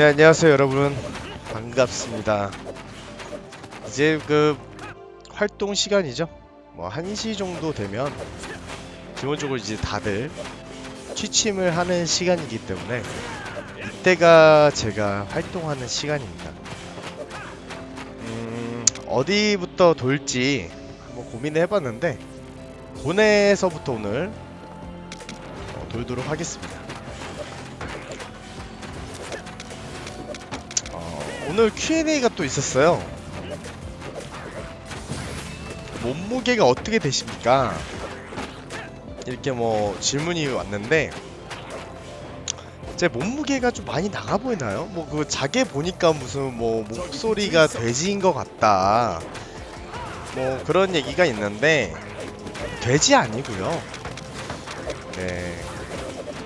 네 안녕하세요 여러분. 반갑습니다. 이제 그 활동 시간이죠? 뭐 1시 정도 되면 기본적으로 이제 다들 취침을 하는 시간이기 때문에 이때가 제가 활동하는 시간입니다. 음 어디부터 돌지 한번 고민을 해봤는데 고내에서부터 오늘 어, 돌도록 하겠습니다 오늘 Q&A가 또 있었어요. 몸무게가 어떻게 되십니까? 이렇게 뭐 질문이 왔는데 제 몸무게가 좀 많이 나가 보이나요? 뭐 그 자게 보니까 무슨 뭐 목소리가 돼지인 것 같다. 뭐 그런 얘기가 있는데 돼지 아니고요. 네.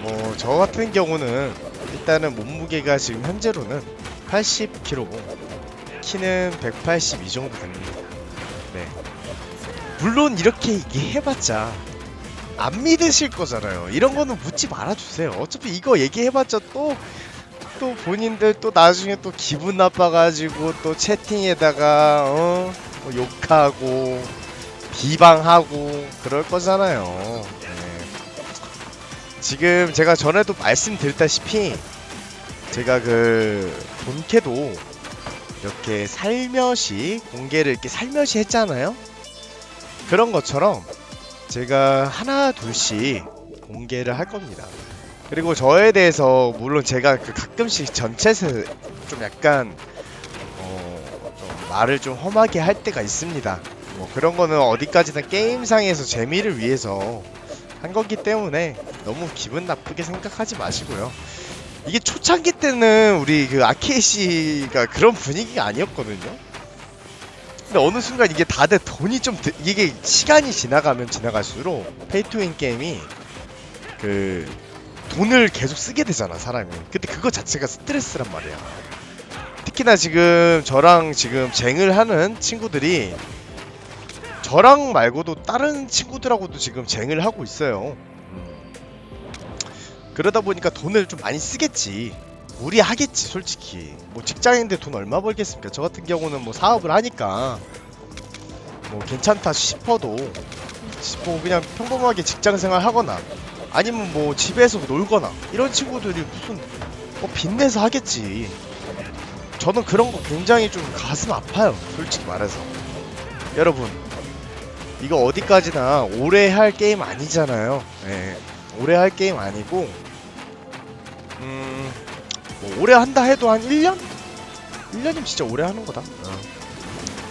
뭐 저 같은 경우는 일단은 몸무게가 지금 현재로는 80kg고 키는 182 정도 됩니다. 네. 물론 이렇게 얘기해봤자 안 믿으실 거잖아요. 이런 거는 묻지 말아주세요. 어차피 이거 얘기해봤자 또또 본인들 또 나중에 또 기분 나빠가지고 또 채팅에다가 어? 뭐 욕하고 비방하고 그럴 거잖아요. 네. 지금 제가 전에도 말씀드렸다시피 제가 그 본캐도 이렇게 살며시 공개를 이렇게 살며시 했잖아요. 그런 것처럼 제가 하나 둘씩 공개를 할 겁니다. 그리고 저에 대해서 물론 제가 그 가끔씩 전챗에 좀 약간 어, 좀 말을 좀 험하게 할 때가 있습니다. 뭐 그런 거는 어디까지나 게임상에서 재미를 위해서 한 거기 때문에 너무 기분 나쁘게 생각하지 마시고요. 이게 초창기 때는 우리 그 아케이시가 그런 분위기가 아니었거든요. 근데 어느 순간 이게 다들 돈이 좀 드- 이게 시간이 지나가면 지나갈수록 페이투윈 게임이 그 돈을 계속 쓰게 되잖아 사람이. 근데 그거 자체가 스트레스란 말이야. 특히나 지금 저랑 지금 쟁을 하는 친구들이 저랑 말고도 다른 친구들하고도 지금 쟁을 하고 있어요. 음. 그러다 보니까 돈을 좀 많이 쓰겠지. 무리하겠지, 솔직히. 뭐 직장인데 돈 얼마 벌겠습니까? 저 같은 경우는 뭐 사업을 하니까 뭐 괜찮다 싶어도 뭐 그냥 평범하게 직장 생활 하거나 아니면 뭐 집에서 놀거나 이런 친구들이 무슨 뭐 빚내서 하겠지. 저는 그런 거 굉장히 좀 가슴 아파요, 솔직히 말해서. 여러분, 이거 어디까지나 오래 할 게임 아니잖아요. 예. 오래 할 게임 아니고 음, 뭐 오래 한다 해도 한 1년? 1년이면 진짜 오래 하는 거다. 어.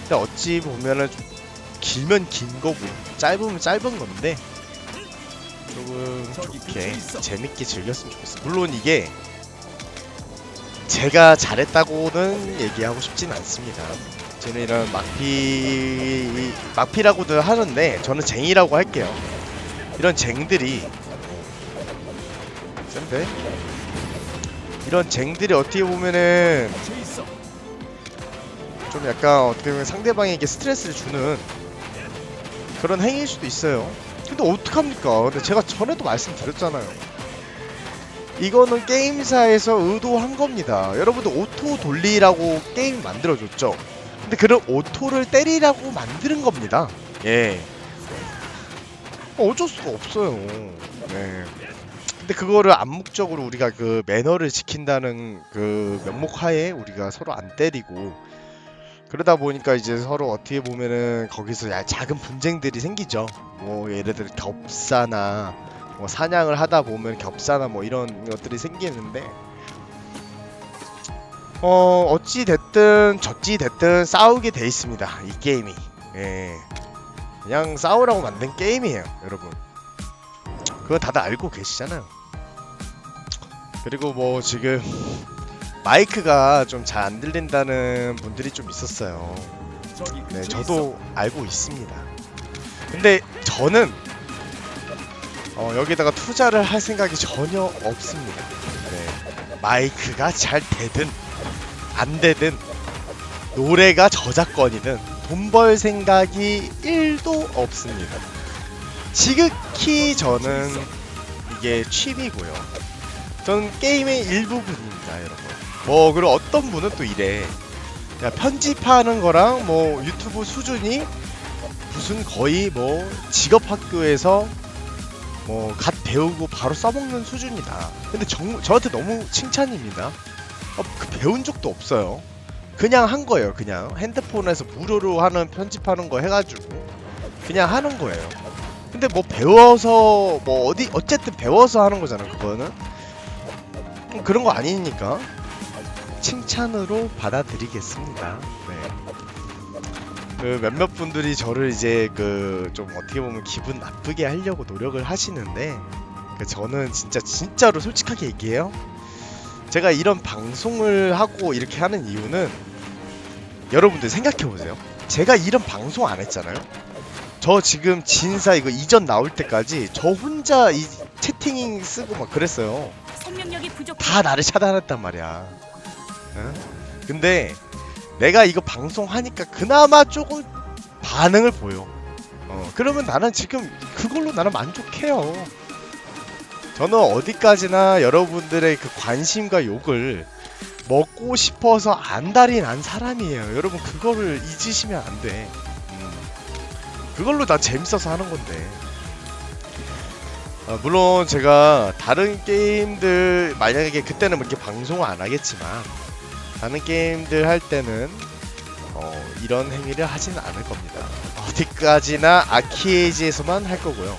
근데 어찌 보면은 좀 길면 긴 거고 짧으면 짧은 건데 조금 좋게 재밌게 즐겼으면 좋겠어. 물론 이게 제가 잘했다고는 얘기하고 싶진 않습니다. 저는 이런 막피 막피라고도 하는데 저는 쟁이라고 할게요. 이런 쟁들이 센데 이런 쟁들이 어떻게 보면은 좀 약간 어떻게 보면 상대방에게 스트레스를 주는 그런 행위일 수도 있어요. 근데 어떡합니까? 근데 제가 전에도 말씀드렸잖아요. 이거는 게임사에서 의도한 겁니다. 여러분들 오토 돌리라고 게임 만들어줬죠. 근데 그런 오토를 때리라고 만드는 겁니다. 예. 어쩔 수가 없어요. 네. 근데 그거를 암묵적으로 우리가 그 매너를 지킨다는 그 명목 하에 우리가 서로 안 때리고 그러다 보니까 이제 서로 어떻게 보면은 거기서 야 작은 분쟁들이 생기죠. 뭐 예를 들어 겹사나 뭐 사냥을 하다 보면 겹사나 뭐 이런 것들이 생기는데 어 어찌 됐든 졌지 됐든 싸우게 돼 있습니다. 이 게임이. 예. 그냥 싸우라고 만든 게임이에요, 여러분. 그거 다들 알고 계시잖아요. 그리고 뭐 지금 마이크가 좀 잘 안 들린다는 분들이 좀 있었어요. 네, 저도 알고 있습니다. 근데 저는 어, 여기다가 투자를 할 생각이 전혀 없습니다. 네, 마이크가 잘 되든 안 되든 노래가 저작권이든 돈 벌 생각이 1도 없습니다. 지극히 저는 이게 취미고요. 저는 게임의 일부분입니다, 여러분. 뭐 그리고 어떤 분은 또 이래. 야 편집하는 거랑 뭐 유튜브 수준이 무슨 거의 뭐 직업 학교에서 뭐 갓 배우고 바로 써먹는 수준이다. 근데 정, 저한테 너무 칭찬입니다. 어, 그 배운 적도 없어요. 그냥 한 거예요 그냥. 핸드폰에서 무료로 하는 편집하는 거 해가지고 그냥 하는 거예요. 근데 뭐 배워서 뭐 어디 어쨌든 배워서 하는 거잖아 그거는. 음, 그런 거 아니니까 칭찬으로 받아들이겠습니다. 네. 그 몇몇 분들이 저를 이제 그 좀 어떻게 보면 기분 나쁘게 하려고 노력을 하시는데 그 저는 진짜 진짜로 솔직하게 얘기해요. 제가 이런 방송을 하고 이렇게 하는 이유는 여러분들 생각해 보세요. 제가 이런 방송 안 했잖아요. 저 지금 진사 이거 이전 나올 때까지 저 혼자 이 채팅 쓰고 막 그랬어요. 생명력이 부족. 다 나를 차단했단 말이야. 응? 근데 내가 이거 방송하니까 그나마 조금 반응을 보여. 어, 그러면 나는 지금 그걸로 나는 만족해요. 저는 어디까지나 여러분들의 그 관심과 욕을 먹고 싶어서 안달이 난 사람이에요. 여러분 그거를 잊으시면 안 돼. 음. 그걸로 나 재밌어서 하는 건데. 아, 물론 제가 다른 게임들 만약에 그때는 뭐 이렇게 방송을 안 하겠지만 다른 게임들 할 때는 어, 이런 행위를 하지는 않을 겁니다. 어디까지나 아키에이지에서만 할 거고요.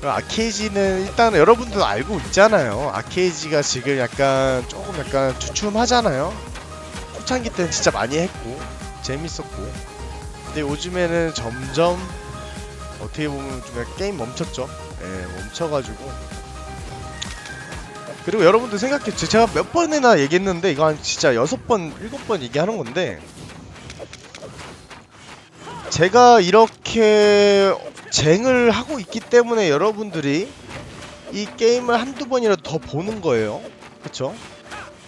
그 아케이지는 일단 여러분도 알고 있잖아요. 아케이지가 지금 약간 조금 약간 주춤하잖아요. 초창기 때는 진짜 많이 했고 재밌었고 근데 요즘에는 점점 어떻게 보면 좀 약간 게임 멈췄죠. 예, 멈춰가지고. 그리고 여러분들 생각해, 주 제가 몇 번이나 얘기했는데 이거 한 진짜 여섯 번, 일곱 번 얘기하는 건데 제가 이렇게 쟁을 하고 있기 때문에 여러분들이 이 게임을 한두 번이라도 더 보는 거예요. 그쵸?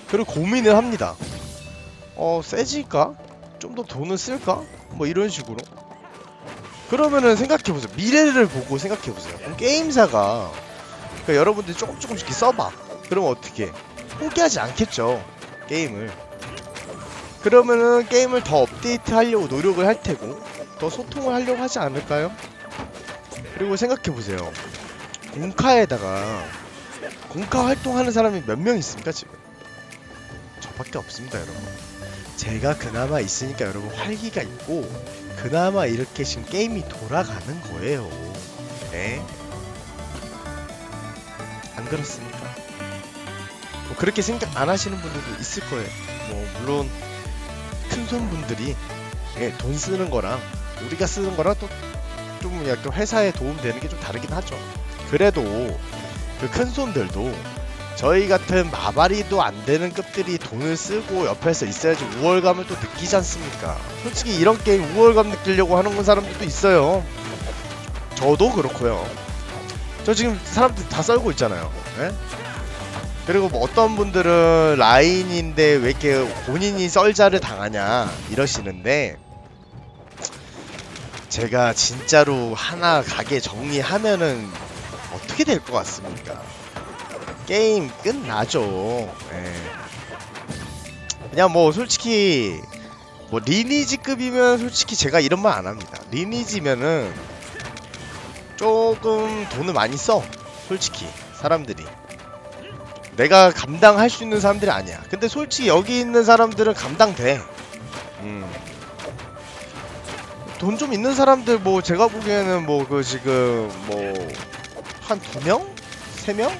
그리고 고민을 합니다. 어, 세질까? 좀 더 돈을 쓸까? 뭐 이런 식으로. 그러면은 생각해보세요. 미래를 보고 생각해보세요. 그럼 게임사가 그러니까 여러분들이 조금 조금씩 써봐. 그러면 어떻게? 포기하지 않겠죠. 게임을. 그러면은 게임을 더 업데이트 하려고 노력을 할 테고 더 소통을 하려고 하지 않을까요? 그리고 생각해보세요. 공카에다가 공카 활동하는 사람이 몇 명 있습니까 지금? 저밖에 없습니다 여러분. 제가 그나마 있으니까 여러분 활기가 있고 그나마 이렇게 지금 게임이 돌아가는 거예요. 네. 안 그렇습니까? 뭐 그렇게 생각 안 하시는 분들도 있을 거예요. 뭐 물론 큰 손분들이 예, 돈 쓰는 거랑 우리가 쓰는 거랑 또 좀 약간 회사에 도움 되는 게 좀 다르긴 하죠. 그래도 그 큰 손들도 저희 같은 마발이도 안 되는 급들이 돈을 쓰고 옆에서 있어야지 우월감을 또 느끼지 않습니까? 솔직히 이런 게임 우월감 느끼려고 하는 사람들도 있어요. 저도 그렇고요. 저 지금 사람들 다 썰고 있잖아요. 예? 그리고 뭐 어떤 분들은 라인인데 왜 이렇게 본인이 썰자를 당하냐 이러시는데 제가 진짜로 하나 가게 정리하면은 어떻게 될 것 같습니까? 게임 끝나죠. 예. 그냥 뭐 솔직히 뭐 리니지급이면 솔직히 제가 이런 말 안 합니다. 리니지면은 조금 돈을 많이 써. 솔직히 사람들이 내가 감당할 수 있는 사람들이 아니야. 근데 솔직히 여기 있는 사람들은 감당돼. 음. 돈 좀 있는 사람들 뭐 제가 보기에는 뭐 그 지금 뭐 한 두 명? 세 명?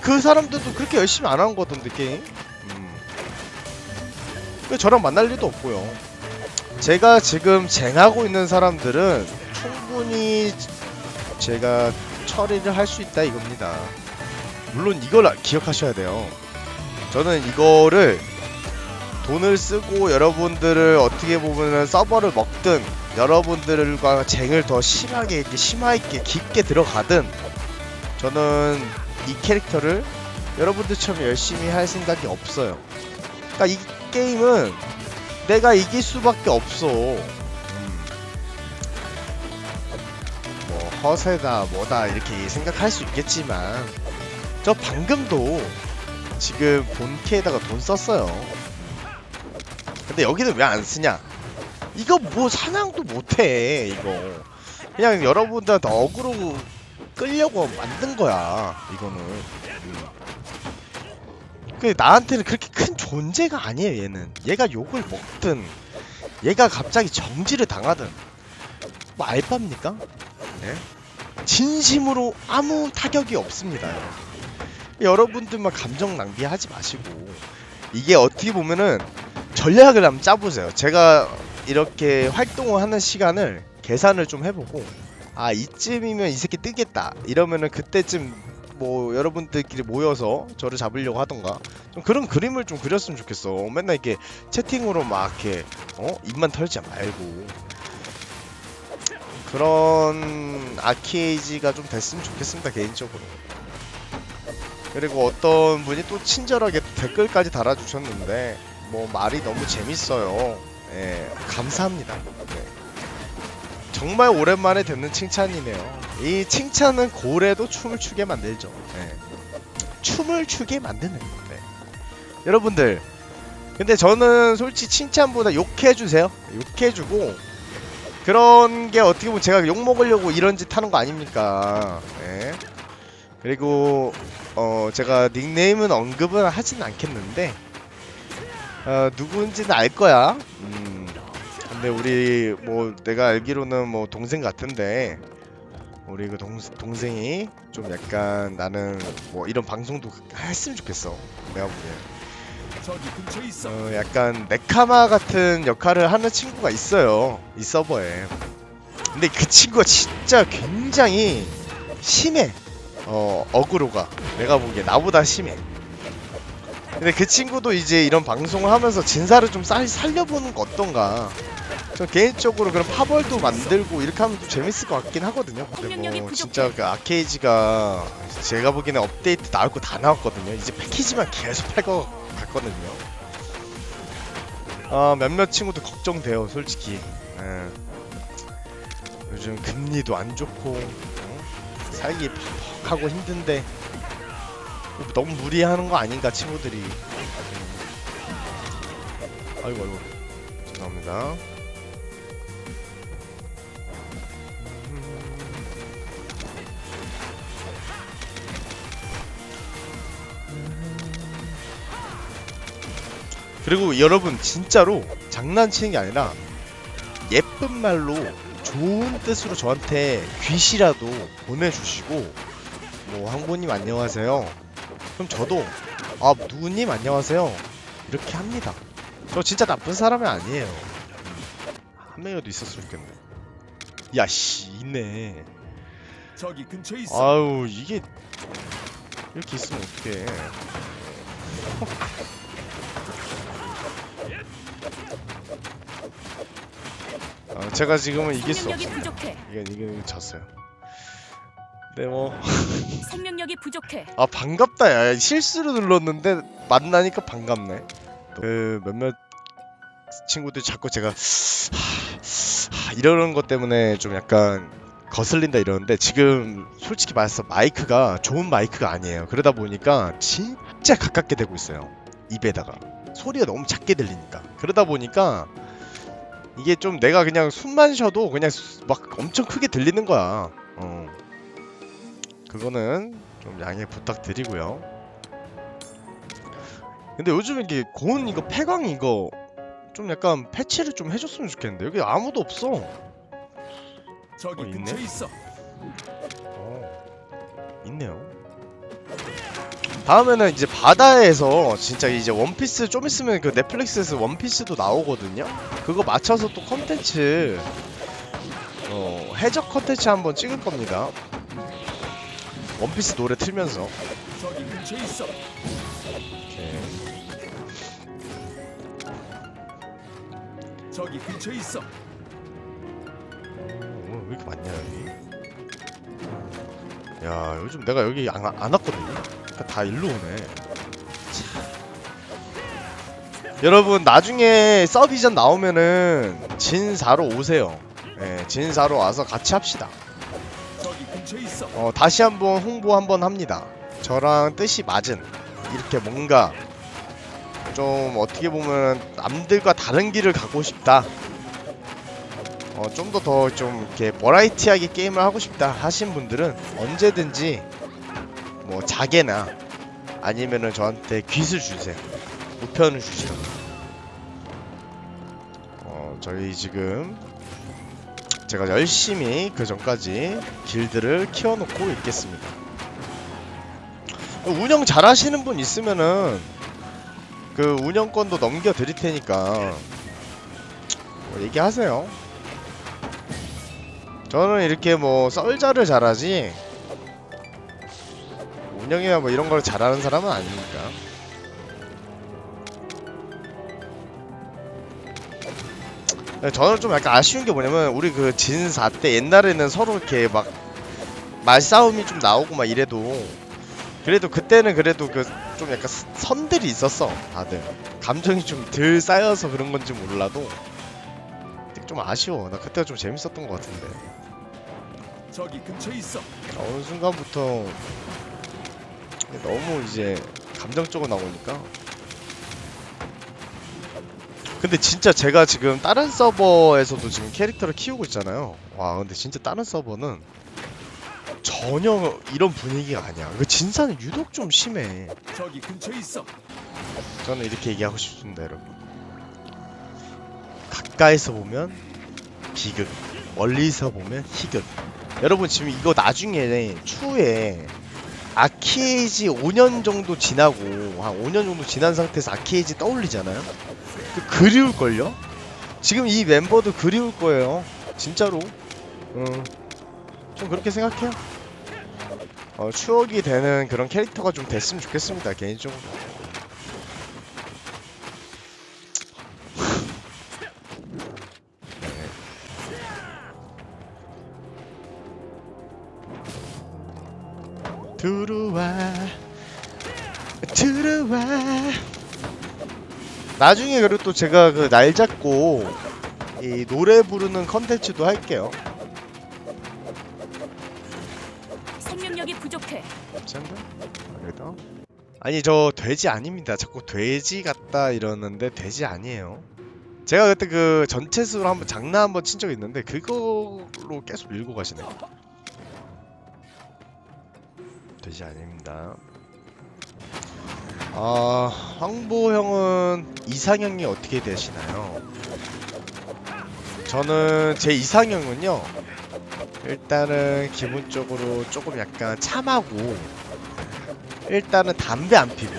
그 사람들도 그렇게 열심히 안 하는 거던데 게임. 음. 왜 저랑 만날 일도 없고요. 제가 지금 쟁하고 있는 사람들은 충분히 제가 처리를 할 수 있다 이겁니다. 물론 이걸 아- 기억하셔야 돼요. 저는 이거를 돈을 쓰고 여러분들을 어떻게 보면 서버를 먹든 여러분들과 쟁을 더 심하게 있게 깊게 들어가든 저는 이 캐릭터를 여러분들처럼 열심히 할 생각이 없어요. 그러니까 이 게임은 내가 이길 수밖에 없어. 음. 뭐 허세다 뭐다 이렇게 생각할 수 있겠지만 저 방금도 지금 본캐에다가 돈 썼어요. 근데 여기는 왜 안 쓰냐? 이거 뭐 사냥도 못해 이거. 그냥 여러분들한테 어그로 끌려고 만든 거야 이거는. 음. 그 나한테는 그렇게 큰 존재가 아니에요 얘는. 얘가 욕을 먹든 얘가 갑자기 정지를 당하든 뭐 알바입니까? 예? 진심으로 아무 타격이 없습니다. 여러분들만 감정 낭비하지 마시고 이게 어떻게 보면은 전략을 한번 짜보세요. 제가 이렇게 활동을 하는 시간을 계산을 좀 해보고 아 이쯤이면 이 새끼 뜨겠다 이러면은 그때쯤 뭐 여러분들끼리 모여서 저를 잡으려고 하던가 좀 그런 그림을 좀 그렸으면 좋겠어. 맨날 이렇게 채팅으로 막 이렇게 어 입만 털지 말고 그런 아케이지가 좀 됐으면 좋겠습니다 개인적으로. 그리고 어떤 분이 또 친절하게 댓글까지 달아주셨는데 뭐 말이 너무 재밌어요. 예, 감사합니다. 네. 정말 오랜만에 듣는 칭찬이네요. 이 칭찬은 고래도 춤을 추게 만들죠. 예. 춤을 추게 만드는. 네. 여러분들, 근데 저는 솔직히 칭찬보다 욕해주세요. 욕해주고 그런 게 어떻게 보면 제가 욕 먹으려고 이런 짓 하는 거 아닙니까? 예. 그리고 어 제가 닉네임은 언급은 하진 않겠는데 어 누구인지는 알 거야. 음. 근데 우리 뭐 내가 알기로는 뭐 동생 같은데 우리 그 동, 동생이 좀 약간 나는 뭐 이런 방송도 했으면 좋겠어. 내가 보기엔. 어, 약간 네카마 같은 역할을 하는 친구가 있어요. 이 서버에. 근데 그 친구가 진짜 굉장히 심해. 어 어그로가. 내가 보기에 나보다 심해. 근데 그 친구도 이제 이런 방송을 하면서 진사를 좀 살, 살려보는 거 어떤가 저 개인적으로 그런 파벌도 만들고 이렇게 하면 좀 재밌을 것 같긴 하거든요. 근데 뭐 진짜 그 아케이지가 제가 보기에는 업데이트 나올 거 다 나왔거든요. 이제 패키지만 계속 팔거 같거든요. 아 몇몇 친구도 걱정돼요 솔직히. 예. 요즘 금리도 안 좋고 어? 살기 퍽퍽하고 힘든데 너무 무리하는 거 아닌가 친구들이. 음. 아이고 아이고. 죄송합니다 그리고 여러분 진짜로 장난치는 게 아니라 예쁜 말로 좋은 뜻으로 저한테 귀시라도 보내주시고 뭐 항보님 안녕하세요. 그럼 저도 아 누구님 안녕하세요. 이렇게 합니다. 저 진짜 나쁜 사람이 아니에요. 한 명이라도 있었으면 좋겠네 야씨 있네. 저기 근처에 있어. 아유 이게 이렇게 있으면 어떡해 제가 지금은 이길 수 없습니다 부족해. 이건 이건 졌어요. 네 뭐. 아 생명력이 부족해. 반갑다 야. 실수로 눌렀는데 만나니까 반갑네. 그 몇몇 친구들이 자꾸 제가 하, 하, 이러는 것 때문에 좀 약간 거슬린다 이러는데 지금 솔직히 말해서 마이크가 좋은 마이크가 아니에요. 그러다 보니까 진짜 가깝게 되고 있어요. 입에다가. 소리가 너무 작게 들리니까. 그러다 보니까 이게 좀 내가 그냥 숨만 쉬어도 그냥 수- 막 엄청 크게 들리는 거야 어. 그거는 좀 양해 부탁드리고요 근데 요즘 이게 고은 이거 폐광 이거 좀 약간 패치를 좀 해줬으면 좋겠는데 여기 아무도 없어 저기 어, 있네? 있어. 어, 있네요. 다음에는 이제 바다에서 진짜 이제 원피스 좀 있으면 그 넷플릭스에서 원피스도 나오거든요. 그거 맞춰서 또 컨텐츠 어, 해적 컨텐츠 한번 찍을 겁니다. 원피스 노래 틀면서 저기 근처에 있어. 있어. 어, 왜 이렇게 많냐 여기? 야 요즘 내가 여기 안, 안 왔거든요. 그러니까 다 일로 오네. 참. 여러분 나중에 서비전 나오면은 진사로 오세요. 예, 진사로 와서 같이 합시다. 어, 다시 한번 홍보 한번 합니다. 저랑 뜻이 맞은 이렇게 뭔가 좀 어떻게 보면 남들과 다른 길을 가고 싶다. 어, 좀 더 더 좀 이렇게 버라이티하게 게임을 하고 싶다 하신 분들은 언제든지 뭐 자개나 아니면은 저한테 귓을 주세요. 우편을 주시던가. 어, 저희 지금 제가 열심히 그 전까지 길드를 키워놓고 있겠습니다. 운영 잘 하시는 분 있으면은 그 운영권도 넘겨 드릴 테니까 뭐 얘기하세요. 저는 이렇게 뭐 썰자를 잘하지 운영이나 뭐 이런 걸 잘하는 사람은 아니니까. 네, 저는 좀 약간 아쉬운 게 뭐냐면 우리 그 진사 때 옛날에는 서로 이렇게 막 말싸움이 좀 나오고 막 이래도 그래도 그때는 그래도 그 좀 약간 스- 선들이 있었어 다들 감정이 좀 덜 쌓여서 그런 건지 몰라도 좀 아쉬워 나 그때가 좀 재밌었던 것 같은데 저기 근처에 있어. 어느 순간부터 너무 이제 감정적으로 나오니까. 근데 진짜 제가 지금 다른 서버에서도 지금 캐릭터를 키우고 있잖아요. 와 근데 진짜 다른 서버는 전혀 이런 분위기가 아니야. 그 진사는 유독 좀 심해. 저기 근처에 있어. 저는 이렇게 얘기하고 싶습니다 여러분. 가까이서 보면 비극 멀리서 보면 희극. 여러분 지금 이거 나중에 추후에 아키에이지 5년 정도 지나고 한 5년 정도 지난 상태에서 아키에이지 떠올리잖아요? 그 그리울 걸요? 지금 이 멤버도 그리울 거예요. 진짜로. 음, 좀 그렇게 생각해요. 어, 추억이 되는 그런 캐릭터가 좀 됐으면 좋겠습니다. 개인적으로 들어와 들어와. 나중에 그리고 또 제가 그 날 잡고 이 노래 부르는 컨텐츠도 할게요. 생명력이 부족해. 괜찮나? 그래도? 아니 저 돼지 아닙니다. 자꾸 돼지 같다 이러는데 돼지 아니에요. 제가 그때 그 전체수로 한번 장난 한번 친 적이 있는데 그걸로 계속 밀고 가시네 돼지 아닙니다. 아 황보 형은 이상형이 어떻게 되시나요? 저는 제 이상형은요 일단은 기본적으로 조금 약간 참하고 일단은 담배 안 피고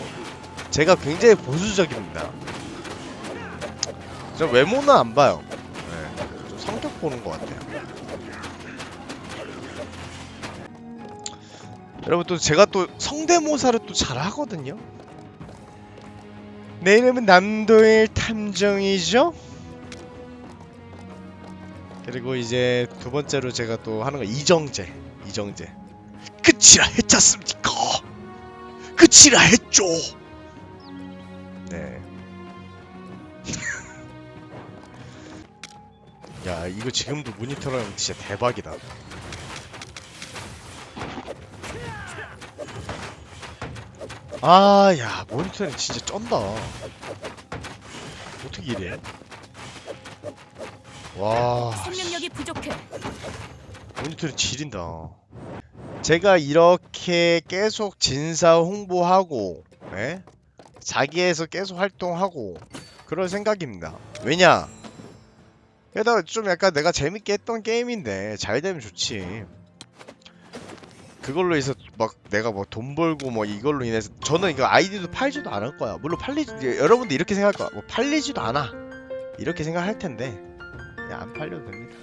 제가 굉장히 보수적입니다. 저 외모는 안 봐요. 네, 좀 성격 보는 것 같아요 여러분 또 제가 또 성대모사를 또 잘 하거든요. 내 이름은 남도일 탐정이죠? 그리고 이제 두 번째로 제가 또 하는 거 이정재 이정재. 끝이라 했지 않습니까? 끝이라 했죠. 네. 야 이거 지금도 모니터랑 진짜 대박이다 아 야 모니터링 진짜 쩐다 어떻게 이래 와 생명력이 부족해. 모니터링 지린다. 제가 이렇게 계속 진사 홍보하고, 예? 자기에서 계속 활동하고, 그럴 생각입니다. 왜냐? 게다가 좀 약간 내가 재밌게 했던 게임인데, 잘 되면 좋지. 그걸로 해서 막 내가 뭐 돈 벌고 뭐 이걸로 인해서 저는 이거 아이디도 팔지도 않을 거야. 물론 팔리 여러분들 이렇게 생각할 거야. 뭐 팔리지도 않아. 이렇게 생각할 텐데 그냥 안 팔려도 됩니다.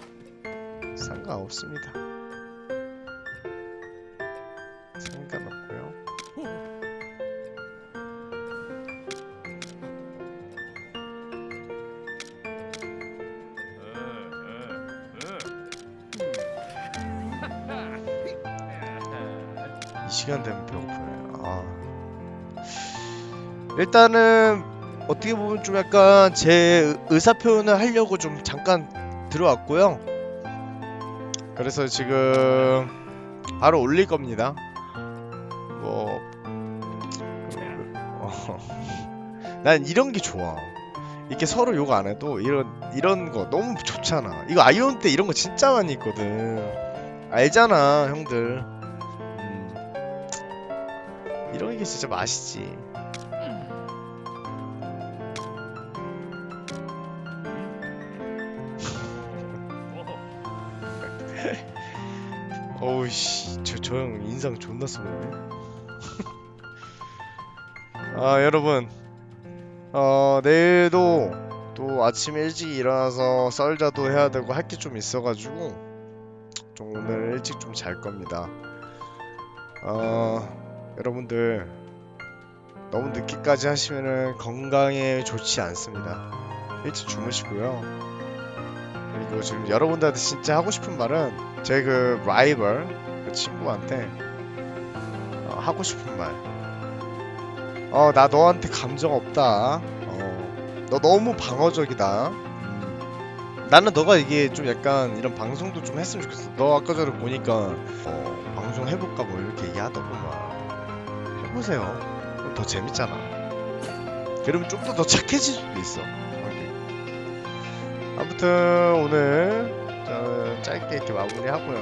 상관없습니다. 시간 되면 배고프네. 아. 일단은 어떻게 보면 좀 약간 제 의사 표현을 하려고 좀 잠깐 들어왔고요. 그래서 지금 바로 올릴 겁니다. 뭐 어. 난 이런 게 좋아. 이렇게 서로 욕 안 해도 이런 이런 거 너무 좋잖아. 이거 아이온 때 이런 거 진짜 많이 있거든. 알잖아, 형들. 음. 이런 게 진짜 맛이지. 어우씨, 저 저 형 인상 존나 쏘네. 아 여러분, 어 내일도 또 아침 일찍 일어나서 썰자도 해야 되고 할 게 좀 있어가지고 좀 오늘 일찍 좀 잘 겁니다. 어 여러분들 너무 늦게까지 하시면은 건강에 좋지 않습니다. 일찍 주무시고요. 그리고 지금 여러분들한테 진짜 하고 싶은 말은 제 그 라이벌 그 친구한테 어, 하고 싶은 말. 어, 나 너한테 감정 없다. 어, 너 너무 방어적이다. 음, 나는 너가 이게 좀 약간 이런 방송도 좀 했으면 좋겠어. 너 아까 전에 보니까 어, 방송 해볼까 뭐 이렇게 얘기하더구만. 해보세요. 더 재밌잖아. 그러면 좀 더 더 착해질 수도 있어. 아무튼 오늘 저 짧게 이렇게 마무리하고요.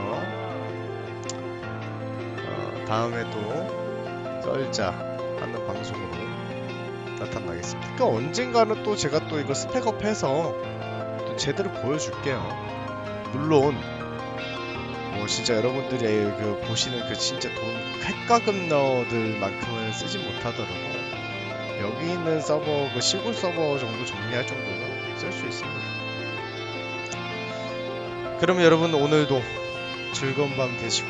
어, 다음에 또 썰자 하는 방송으로 나타나겠습니다. 그러니까 언젠가는 또 제가 또 이거 스펙업해서 또 제대로 보여줄게요. 물론 뭐 진짜 여러분들이 그 보시는 그 진짜 돈 핵가금 너들만큼은 쓰지 못하더라도 여기 있는 서버 그 시골 서버 정도 정리할 정도는 쓸수 있습니다. 그러면 여러분 오늘도 즐거운 밤 되시고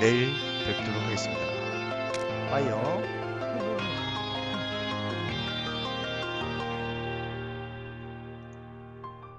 내일 뵙도록 하겠습니다. 빠이요.